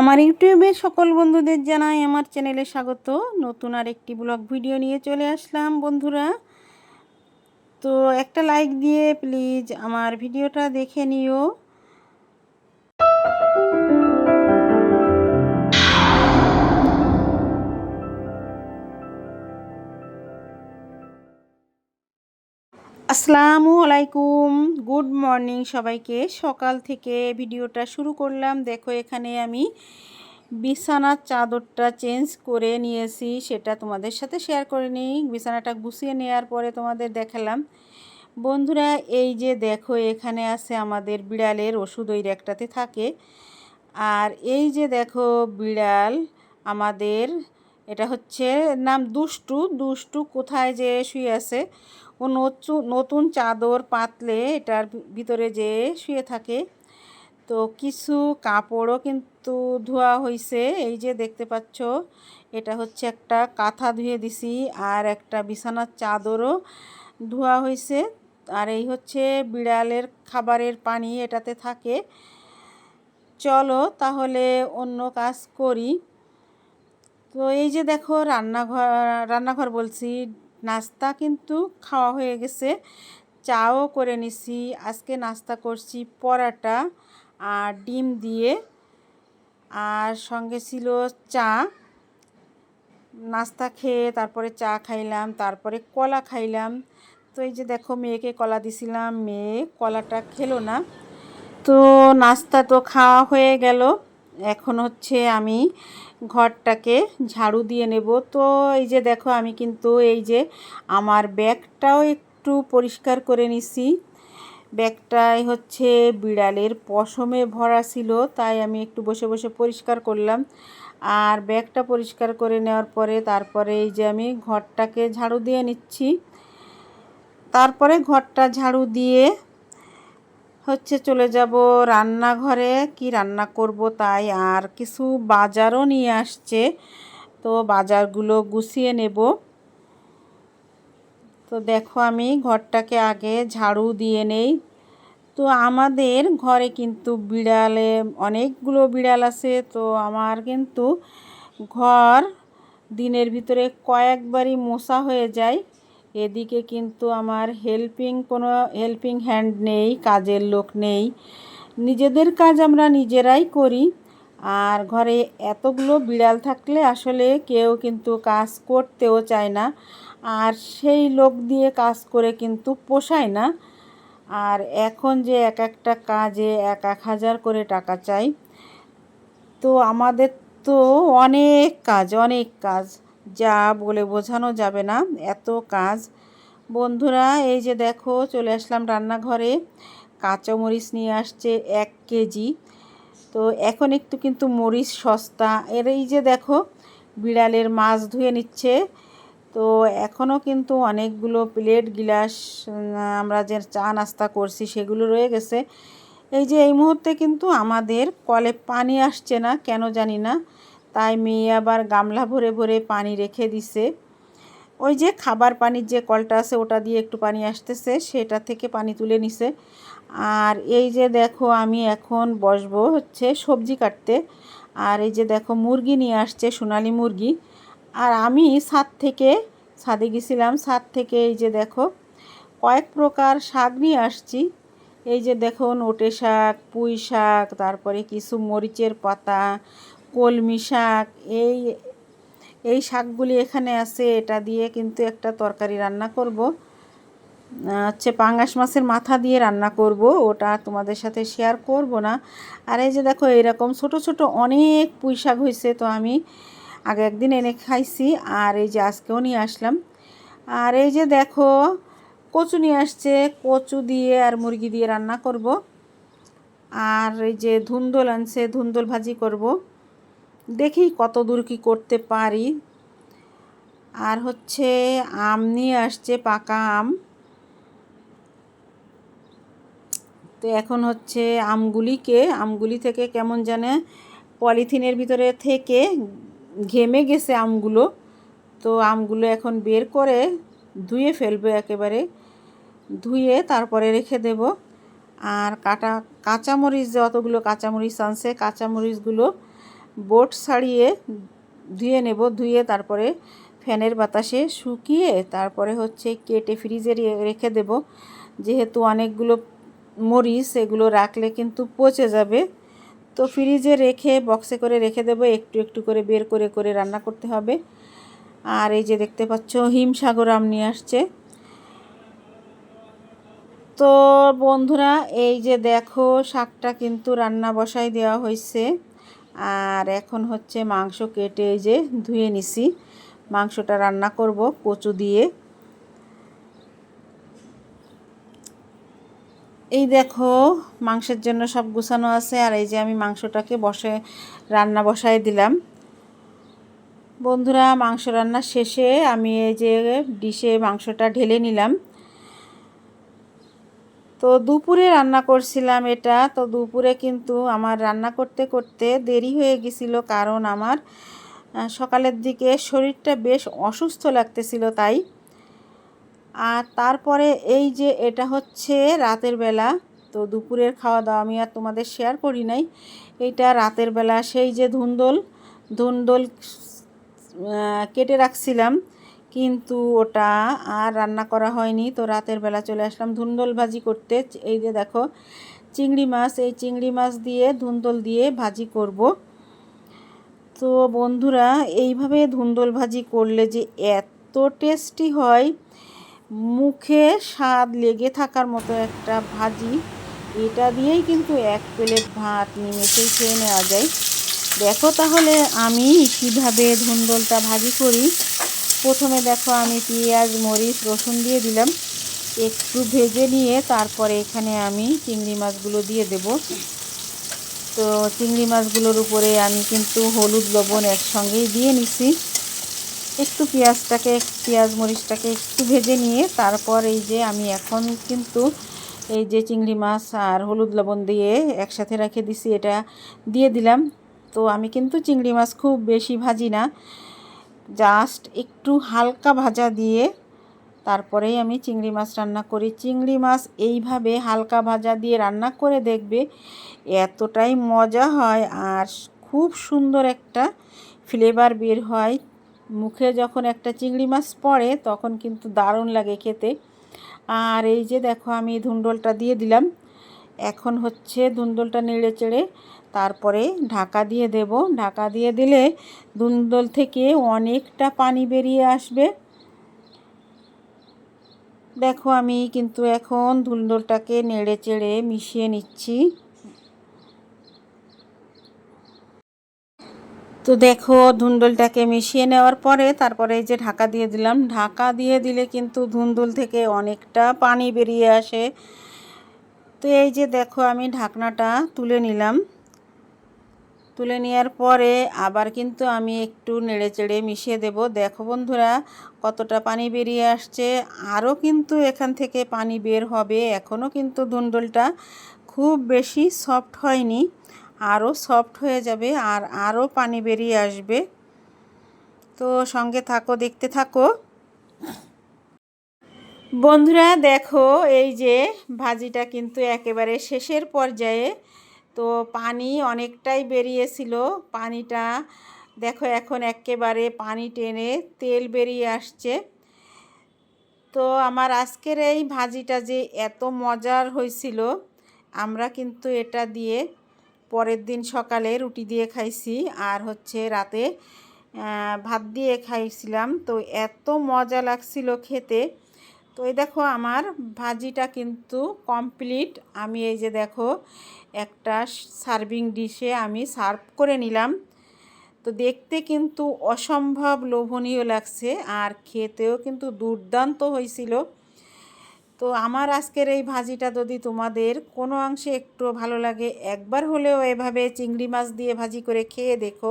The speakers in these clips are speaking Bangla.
আমার ইউটিউবের সকল বন্ধুদের জানাই আমার চ্যানেলে স্বাগত। নতুন আর একটি ব্লগ ভিডিও নিয়ে চলে আসলাম বন্ধুরা। তো একটা লাইক দিয়ে প্লিজ আমার ভিডিওটা দেখে নিও। আসসালামু আলাইকুম। গুড মর্নিং সবাইকে। সকাল থেকে ভিডিওটা শুরু করলাম। দেখো, এখানে আমি বিছানার চাদরটা চেঞ্জ করে নিয়েছি। সেটা তোমাদের সাথে শেয়ার করে নিই। বিছানাটা গুছিয়ে নেওয়ার পরে তোমাদের দেখালাম। বন্ধুরা, এই যে দেখো, এখানে আছে আমাদের বিড়ালের ওষুধ ওই র্যাকটাতে থাকে। আর এই যে দেখো, বিড়াল আমাদের, এটা হচ্ছে নাম দুষ্টু। দুষ্টু কোথায় যে শুয়ে আছে? ও নচু, নতুন চাদর পাতলে এটার ভিতরে যে শুয়ে থাকে, তো কিছু কাপড়ও কিন্তু ধোয়া হয়েছে এই যে দেখতে পাচ্ছ, এটা হচ্ছে একটা কাঁথা ধুয়ে দিছি আর একটা বিছানার চাদরও ধোয়া হয়েছে আর এই হচ্ছে বিড়ালের খাবারের পানি এটাতে থাকে। চলো তাহলে অন্য কাজ করি। তো এই যে দেখো, রান্নাঘর রান্নাঘর বলছি নাস্তা কিন্তু খাওয়া হয়ে গেছে। চাও করে নিছি। আজকে নাস্তা করছি পরাটা আর ডিম দিয়ে। আর সঙ্গে ছিল চা। নাস্তা খেয়ে তারপরে চা খাইলাম, তারপরে কলা খাইলাম। তো এই যে দেখো, মেয়েকে কলা দিছিলাম। মেয়ে কলাটা খেলো না। তো নাস্তা তো খাওয়া হয়ে গেল। এখন হচ্ছে আমি ঘরটাকে ঝাড়ু দিয়ে নেব। তো এই যে দেখো, আমি কিন্তু এই যে আমার ব্যাগটাও একটু পরিষ্কার করে নিছি। ব্যাগটাই হচ্ছে বিড়ালের পশমে ভরা ছিল, তাই আমি একটু বসে বসে পরিষ্কার করলাম। আর ব্যাগটা পরিষ্কার করে নেওয়ার পরে তারপরে এই যে আমি ঘরটাকে ঝাড়ু দিয়ে নিচ্ছি। তারপরে ঘরটা ঝাড়ু দিয়ে হচ্ছে চলে যাব রান্নাঘরে। কি রান্না করব তাই আর কিছু বাজারও নিয়ে আসছে। তো বাজারগুলো গুছিয়ে নেব। তো দেখো আমি ঘরটাকে আগে ঝাড়ু দিয়ে নেই। তো আমাদের ঘরে কিন্তু বিড়ালে, অনেকগুলো বিড়াল আছে। তো আমার কিন্তু ঘর দিনের ভিতরে কয়েকবারই মশা হয়ে যায়। এদিকে কিন্তু আমার হেল্পিং কোনো হেল্পিং হ্যান্ড নেই, কাজের লোক নেই। নিজেদের কাজ আমরা নিজেরাই করি। আর ঘরে এতগুলো বিড়াল থাকলে আসলে কেউ কিন্তু কাজ করতেও চায় না। আর সেই লোক দিয়ে কাজ করে কিন্তু পোষায় না। আর এখন যে এক একটা কাজে এক এক হাজার করে টাকা চাই, তো আমাদের তো অনেক কাজ অনেক কাজ। যা বলে বোঝানো যাবে না, এত কাজ। বন্ধুরা, এই যে দেখো, চলে আসলাম রান্নাঘরে। কাঁচামরিচ নিয়ে আসছে এক কেজি। তো এখন একটু কিন্তু মরিচ সস্তা। এর এই যে দেখো, বিড়ালের মাছ ধুয়ে নিচ্ছে। তো এখনও কিন্তু অনেকগুলো প্লেট, গিলাস আমরা যে চা নাস্তা করছি, সেগুলো রয়ে গেছে। এই যে এই মুহূর্তে কিন্তু আমাদের কলে পানি আসছে না, কেন জানি না। তাই মেয়ে আবার গামলা ভরে ভরে পানি রেখে দিছে। ওই যে খাবার পানির যে কলটা আছে, ওটা দিয়ে একটু পানি আসতেছে, সেটা থেকে পানি তুলে নিছে। আর এই যে দেখো, আমি এখন বসবো হচ্ছে সবজি কাটতে। আর এই যে দেখো, মুরগি নিয়ে আসছে, সোনালি মুরগি। আর আমি ছাদ থেকে, ছাদে গেছিলাম, ছাদ থেকে এই যে দেখো, কয়েক প্রকার শাক নিয়ে আসছি। এই যে দেখো নোটে শাক, পুঁই শাক, তারপরে কিছু মরিচের পাতা কলমি শাক, এই এই শাকগুলি এখানে আছে, এটা দিয়ে কিন্তু একটা তরকারি রান্না করব। হচ্ছে পাঙ্গাস মাছের মাথা দিয়ে রান্না করব, ওটা তোমাদের সাথে শেয়ার করব না। আর এই যে দেখো, এরকম ছোট ছোট অনেক পুঁই শাক হয়েছে তো আমি আগে একদিন এনে খাইছি, আর এই যে আজকেও নিয়ে আসলাম। আর এই যে দেখো, কচু নিয়ে আসছে, কচু দিয়ে আর মুরগি দিয়ে রান্না করব। আর এই যে ধুন্দল আনছে, ধুন্দল ভাজি করব। দেখি কত দূর কী করতে পারি। আর হচ্ছে আম নিয়ে আসছে, পাকা আম। তো এখন হচ্ছে আমগুলিকে, আমগুলি থেকে কেমন জানে পলিথিনের ভিতরে থেকে ঘেমে গেছে আমগুলো। তো আমগুলো এখন বের করে ধুয়ে ফেলবে একেবারে। ধুয়ে তারপরে রেখে দেব। আর কাটা কাঁচামরিচ, যতগুলো কাঁচামরিচ আনছে, কাঁচামরিচগুলো বোট ছাড়িয়ে ধুয়ে নেব, ধুয়ে তারপরে ফ্যানের বাতাসে শুকিয়ে তারপরে হচ্ছে কেটে ফ্রিজে রেখে দেব। যেহেতু অনেকগুলো মরিচ এগুলো রাখলে কিন্তু পচে যাবে। তো ফ্রিজে রেখে, বক্সে করে রেখে দেবো। একটু একটু করে বের করে করে রান্না করতে হবে। আর এই যে দেখতে পাচ্ছ, হিমসাগর আম নিয়ে আসছে। তো বন্ধুরা, এই যে দেখো, শাকটা কিন্তু রান্না বসাই দেওয়া হয়েছে। আর এখন হচ্ছে মাংস কেটে যে ধুয়ে নিছি। মাংসটা রান্না করব কচু দিয়ে। এই দেখো, মাংসের জন্য সব গুছানো আছে আর এই যে আমি মাংসটাকে বসে, রান্না বসায় দিলাম। বন্ধুরা, মাংস রান্না শেষে আমি এই যে ডিশে মাংসটা ঢেলে নিলাম। তো দুপুরে রান্না করছিলাম এটা। তো দুপুরে কিন্তু আমার রান্না করতে করতে দেরি হয়ে গেছিল কারণ আমার সকালের দিকে শরীরটা বেশ অসুস্থ লাগতেছিল তাই। আর তারপরে এই যে এটা হচ্ছে রাতের বেলা, তো দুপুরের খাওয়া দাওয়া আমি আর তোমাদের শেয়ার করি নাই। এইটা রাতের বেলা সেই যে ধুন্দল ধুন্দল কেটে রাখছিলাম। কিন্তু ওটা আর রান্না করা হয়নি। তো রাতের বেলা চলে আসলাম ধুন্দল ভাজি করতে। এই যে দেখো, চিংড়ি মাছ, এই চিংড়ি মাছ দিয়ে ধুন্দল দিয়ে ভাজি করব। তো বন্ধুরা, এইভাবে ধুন্দল ভাজি করলে যে এত টেস্টি হয়, মুখে স্বাদ লেগে থাকার মতো একটা ভাজি, এটা দিয়েই কিন্তু এক প্লেট ভাত নিমেষেই খেয়ে নেওয়া যায়। দেখো তাহলে আমি কীভাবে ধুন্দলটা ভাজি করি। প্রথমে দেখো আমি পেঁয়াজ, মরিচ, রসুন দিয়ে দিলাম। একটু ভেজে নিয়ে তারপরে এখানে আমি চিংড়ি মাছগুলো দিয়ে দেব। তো চিংড়ি মাছগুলোর উপরে আমি কিন্তু হলুদ, লবণ একসঙ্গেই দিয়ে নিছি। একটু পেঁয়াজটাকে, পেঁয়াজ, মরিচটাকে একটু ভেজে নিয়ে তারপর এই যে আমি এখন কিন্তু এই যে চিংড়ি মাছ আর হলুদ, লবণ দিয়ে একসাথে রেখে দিছি, এটা দিয়ে দিলাম। তো আমি কিন্তু চিংড়ি মাছ খুব বেশি ভাজি না। জাস্ট একটু হালকা ভাজা দিয়ে তারপরেই আমি চিংড়ি মাছ রান্না করি। চিংড়ি মাছ এইভাবে হালকা ভাজা দিয়ে রান্না করে দেখবে এতটাই মজা হয় আর খুব সুন্দর একটা ফ্লেভার বের হয়। মুখে যখন একটা চিংড়ি মাছ পড়ে তখন কিন্তু দারুণ লাগে খেতে। আর এই যে দেখো আমি ধুন্দলটা দিয়ে দিলাম। এখন হচ্ছে ধুন্দলটা নেড়ে চেড়ে তারপরে ঢাকা দিয়ে দেব। ঢাকা দিয়ে দিলে ধুন্দল থেকে অনেকটা পানি বেরিয়ে আসবে। দেখো আমি কিন্তু এখন ধুন্দলটাকে নেড়ে চেড়ে মিশিয়ে নিচ্ছি। তো দেখো ধুন্দলটাকে মিশিয়ে নেওয়ার পরে তারপরে এই যে ঢাকা দিয়ে দিলাম। ঢাকা দিয়ে দিলে কিন্তু ধুন্দুল থেকে অনেকটা পানি বেরিয়ে আসে। তো এই যে দেখো আমি ঢাকনাটা তুলে নিলাম। তুলে নেওয়ার পরে আবার কিন্তু আমি একটু নেড়ে চেড়ে মিশিয়ে দেব। দেখো বন্ধুরা, কতটা পানি বেরিয়ে আসছে। আরও কিন্তু এখান থেকে পানি বের হবে। এখনও কিন্তু ধুন্দলটা খুব বেশি সফট হয়নি, আরও সফট হয়ে যাবে আর আরও পানি বেরিয়ে আসবে। তো সঙ্গে থাকো, দেখতে থাকো। বন্ধুরা, দেখো এই যে ভাজিটা কিন্তু একেবারে শেষের পর্যায়ে তো পানি অনেকটাই বেরিয়েছিল। পানিটা দেখো এখন একেবারে পানি টেনে তেল বেরিয়ে আসছে। তো আমার আজকের এই ভাজিটা যে এত মজার হয়েছিল, আমরা কিন্তু এটা দিয়ে পরের দিন সকালে রুটি দিয়ে খাইছি আর হচ্ছে রাতে ভাত দিয়ে খাইছিলাম। তো এত মজা লাগছিল খেতে। তো এই দেখো আমার ভাজিটা কিন্তু কমপ্লিট। আমি এই যে দেখো একটা সার্ভিং ডিশে আমি সার্ভ করে নিলাম। তো দেখতে কিন্তু অসম্ভব লোভনীয় লাগছে আর খেতেও কিন্তু দুর্দান্ত হয়েছিল। তো আমার আজকের এই ভাজিটা যদি তোমাদের কোনো অংশে একটু ভালো লাগে, একবার হলেও এভাবে চিংড়ি মাছ দিয়ে ভাজি করে খেয়ে দেখো।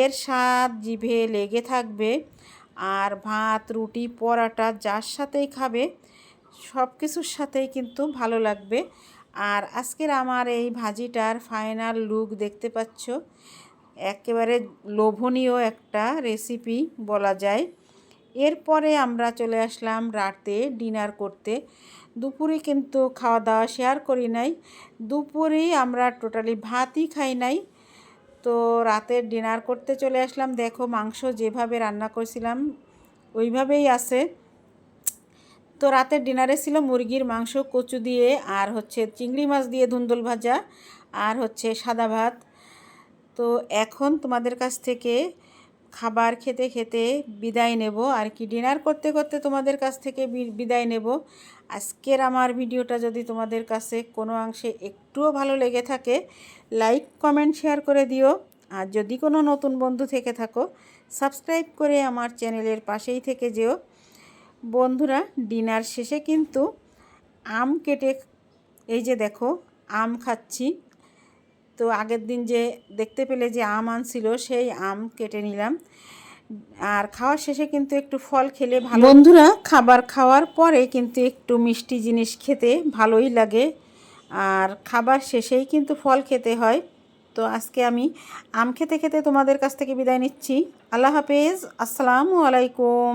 এর স্বাদ জিভে লেগে থাকবে। আর ভাত, রুটি, পরাটা যার সাথেই খাবে, সব কিছুর সাথেই কিন্তু ভালো লাগবে। আর আজকের আমার এই ভাজিটার ফাইনাল লুক দেখতে পাচ্ছ, একেবারে লোভনীয় একটা রেসিপি বলা যায়। এরপরে আমরা চলে আসলাম রাতে ডিনার করতে। দুপুরে কিন্তু খাওয়া দাওয়া শেয়ার করি নাই, দুপুরেই আমরা টোটালি ভাতই খাই নাই। তো রাতের ডিনার করতে চলে আসলাম। দেখো মাংস যেভাবে রান্না করছিলাম, ওইভাবেই আছে। তো রাতের ডিনারে ছিল মুরগির মাংস, কচু দিয়ে, আর হচ্ছে চিংড়ি মাছ দিয়ে ধুন্দুল ভাজা, আর হচ্ছে সাদা ভাত। তো এখন তোমাদের কাছ থেকে খাবার খেতে খেতে বিদায় নেব। আর কি, ডিনার করতে করতে তোমাদের কাছ থেকে বিদায় নেব। আজকের আমার ভিডিওটা যদি তোমাদের কাছে কোনো অংশে একটুও ভালো লেগে থাকে লাইক কমেন্ট শেয়ার করে দিও। আর যদি কোনো নতুন বন্ধু থেকে থাকো সাবস্ক্রাইব করে আমার চ্যানেলের পাশেই থেকে যেও। বন্ধুরা, ডিনার শেষে কিন্তু আম কেটে, এই যে দেখো, আম খাচ্ছি। তো আগের দিন যে দেখতে পেলে যে আম আনছিল, সেই আম কেটে নিলাম। আর খাওয়ার শেষে কিন্তু একটু ফল খেলে ভালো বন্ধুরা খাবার খাওয়ার পরে কিন্তু একটু মিষ্টি জিনিস খেতে ভালোই লাগে। আর খাবার শেষেই কিন্তু ফল খেতে হয়। তো আজকে আমি আম খেতে খেতে তোমাদের কাছ থেকে বিদায় নিচ্ছি। আল্লাহ হাফেজ। আসসালামু আলাইকুম।